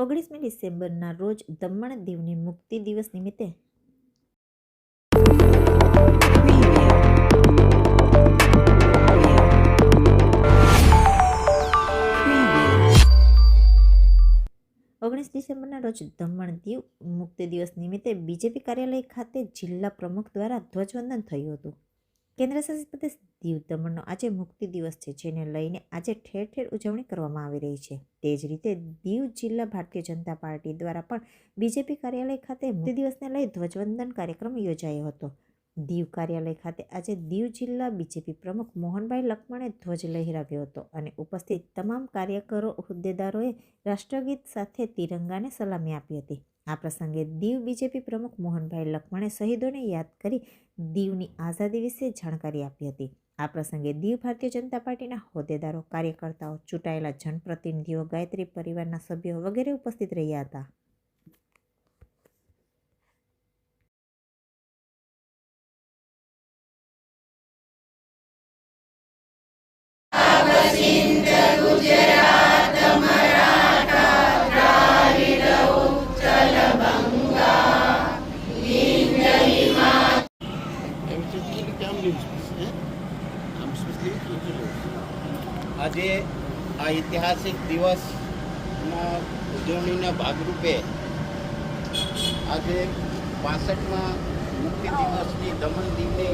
ઓગણીસમી ડિસેમ્બરના રોજ દમણ દીવની મુક્તિ દિવસ નિમિત્તે ઓગણીસ ડિસેમ્બરના રોજ દમણ દીવ મુક્તિ દિવસ નિમિત્તે બીજેપી કાર્યાલય ખાતે જિલ્લા પ્રમુખ દ્વારા ધ્વજવંદન થયું હતું. કેન્દ્રશાસિત પ્રદેશ દીવ દમણનો આજે મુક્તિ દિવસ છે, જેને લઈને આજે ઠેર ઠેર ઉજવણી કરવામાં આવી રહી છે. તે જ રીતે દીવ જિલ્લા ભારતીય જનતા પાર્ટી દ્વારા પણ બીજેપી કાર્યાલય ખાતે મુક્તિ દિવસને લઈ ધ્વજવંદન કાર્યક્રમ યોજાયો હતો. દીવ કાર્યાલય ખાતે આજે દીવ જિલ્લા બીજેપી પ્રમુખ મોહનભાઈ લખમણે ધ્વજ લહેરાવ્યો હતો અને ઉપસ્થિત તમામ કાર્યકરો, હોદ્દેદારોએ રાષ્ટ્રગીત સાથે તિરંગાને સલામી આપી હતી. આ પ્રસંગે દીવ બીજેપી પ્રમુખ મોહનભાઈ લખમણે શહીદોને યાદ કરી દીવની આઝાદી વિશે જાણકારી આપી હતી. આ પ્રસંગે દીવ ભારતીય જનતા પાર્ટીના હોદ્દેદારો, કાર્યકર્તાઓ, ચૂંટાયેલા જનપ્રતિનિધિઓ, ગાયત્રી પરિવારના સભ્યો વગેરે ઉપસ્થિત રહ્યા હતા. આ ઐતિહાસિક દિવસના ઉજવણીના ભાગરૂપે આજે પાસઠમાં મુક્તિ દિવસની દમણ દીવની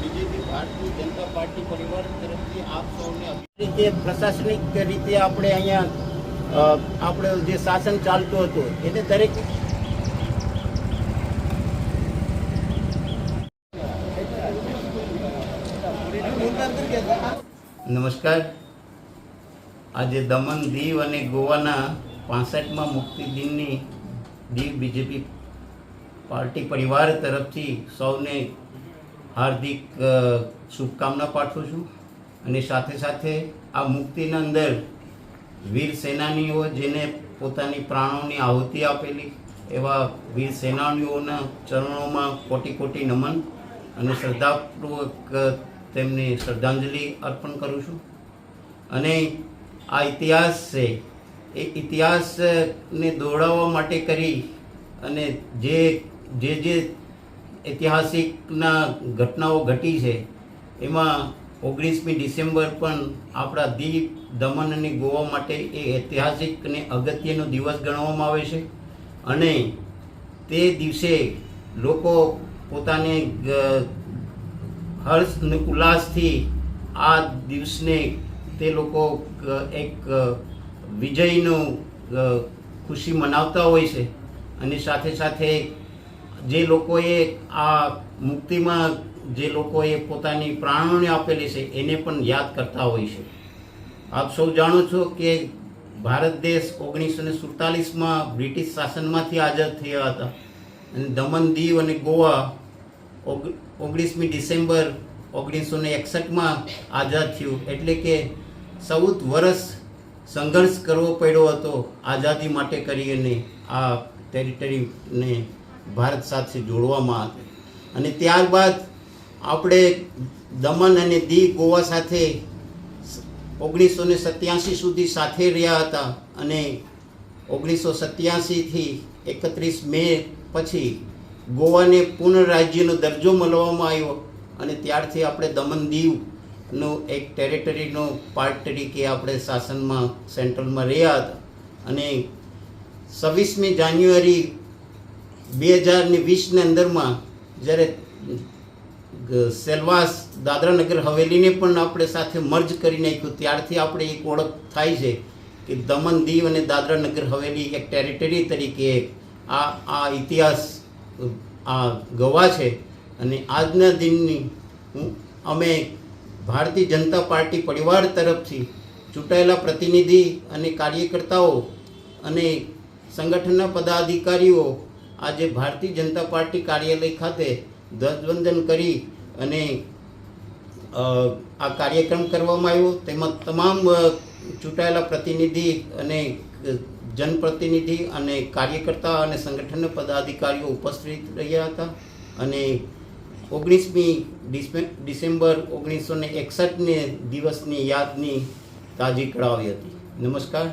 બીજેપી ભારતીય જનતા પાર્ટી પરિવાર તરફથી આપ સૌને રીતે પ્રશાસનિક રીતે આપણે અહીંયા આપણે જે શાસન ચાલતું હતું એને દરેક નમસ્કાર. આજે દમણ દીવ અને ગોવાના પાસઠમાં મુક્તિ દિનની દીવ બીજેપી પાર્ટી પરિવાર તરફથી સૌને હાર્દિક શુભકામના પાઠવું છું. અને સાથે સાથે આ મુક્તિના અંદર વીર સેનાનીઓ જેને પોતાની પ્રાણોની આહુતિ આપેલી, એવા વીર સેનાનીઓના ચરણોમાં કોટી કોટી નમન અને શ્રદ્ધાપૂર્વક તેમને શ્રદ્ધાંજલિ અર્પણ કરું છું. અને આ ઇતિહાસ છે. એ ઇતિહાસને દોડાવવા માટે કરી અને જે જે જે ઐતિહાસિકના ઘટનાઓ ઘટી છે, એમાં ઓગણીસમી ડિસેમ્બર પણ આપણા દીવ દમણ અને ગોવા માટે એ ઐતિહાસિક અને અગત્યનો દિવસ ગણવામાં આવે છે. અને તે દિવસે લોકો પોતાને હર્ષ અને ઉલ્લાસથી આ દિવસને તે લોકો એક વિજયનો ખુશી મનાવતા હોય છે. અને સાથે સાથે જે લોકોએ આ મુક્તિમાં જે લોકોએ પોતાની પ્રાણોને આપેલી છે, એને પણ યાદ કરતા હોય છે. આપ સૌ જાણો છો કે ભારત દેશ ઓગણીસો ને સુડતાલીસમાં બ્રિટિશ શાસનમાંથી આઝાદ થયા હતા. અને દમણ દીવ અને ગોવા ઓગણીસમી ડિસેમ્બર ઓગણીસો ને એકસઠમાં આઝાદ થયું. એટલે કે ચૌદ વર્ષ સંઘર્ષ કરવો પડ્યો હતો, આઝાદી માટે કરીને આ ટેરિટરીને ભારત સાથે જોડવામાં આવી. અને ત્યારબાદ આપણે દમણ અને દીવ ગોવા સાથે ઓગણીસો ને સત્યાસી સુધી સાથે રહ્યા હતા અને ઓગણીસો સત્યાસીથી એકત્રીસ મે પછી ગોવાને પૂર્ણ રાજ્યનો દરજ્જો મળવામાં આવ્યો અને ત્યારથી આપણે દમણ દીવનો એક ટેરેટરીનો પાર્ટ તરીકે આપણે શાસનમાં સેન્ટ્રલમાં રહ્યા હતા. અને છવ્વીસમી જાન્યુઆરી બે હજાર ને વીસની અંદરમાં જ્યારે સેલવાસ દાદરાનગર હવેલીને પણ આપણે સાથે મર્જ કરી નાખ્યું, ત્યારથી આપણે એક ઓળખ થાય છે કે દમણ દીવ અને દાદરાનગર હવેલી એક ટેરિટરી તરીકે આ આ ઇતિહાસ, આ ગવા છે. અને આજના દિનની હું અમે ભારતીય જનતા પાર્ટી પરિવાર તરફથી ચૂંટાયેલા પ્રતિનિધિ અને કાર્યકર્તાઓ અને સંગઠનના પદાધિકારીઓ આજે ભારતીય જનતા પાર્ટી કાર્યાલય ખાતે ધ્વજવંદન કરી અને આ કાર્યક્રમ કરવામાં આવ્યો. તેમાં તમામ ચૂંટાયેલા પ્રતિનિધિ અને જનપ્રતિનિધિ અને કાર્યકર્તા અને સંગઠનના પદાધિકારીઓ ઉપસ્થિત રહ્યા હતા અને ઓગણીસમી ડિસેમ્બર ઓગણીસો ને એકસઠને દિવસની યાદની તાજી કરાવી હતી. નમસ્કાર.